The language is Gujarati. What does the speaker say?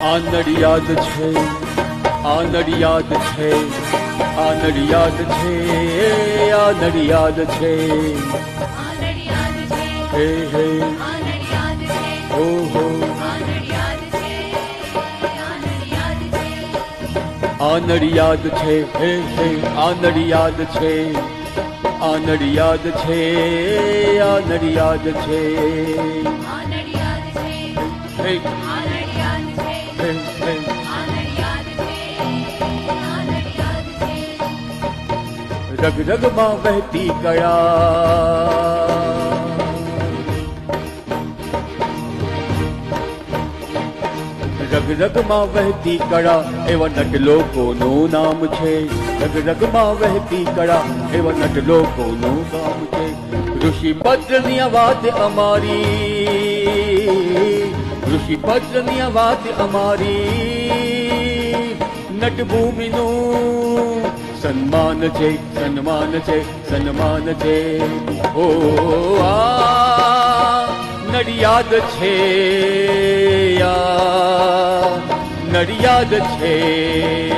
આ નડિયાદ છે આ નડિયાદ છે આ નડિયાદ છે આ નડિયાદ છે. હે હે. હો હો. આ નડિયાદ છે, હે હે. આ નડિયાદ છે આ નડિયાદ છે આ નડિયાદ છે. હે. રગ રગમાં વહેતી કળા. રગ રગમાં વહેતી કળા, એવા નટ લોકોનું નામ છે. રગ રગમાં વહેતી કળા, એવા નટ લોકોનું નામ છે. ઋષિ ભદ્રની વાત અમારી. ઋષિ ભદ્રની વાત અમારી. નટભૂમિનું સન્માન છે સન્માન છે સન્માન છે ઓ આ નડિયાદ છે નડિયાદ છે.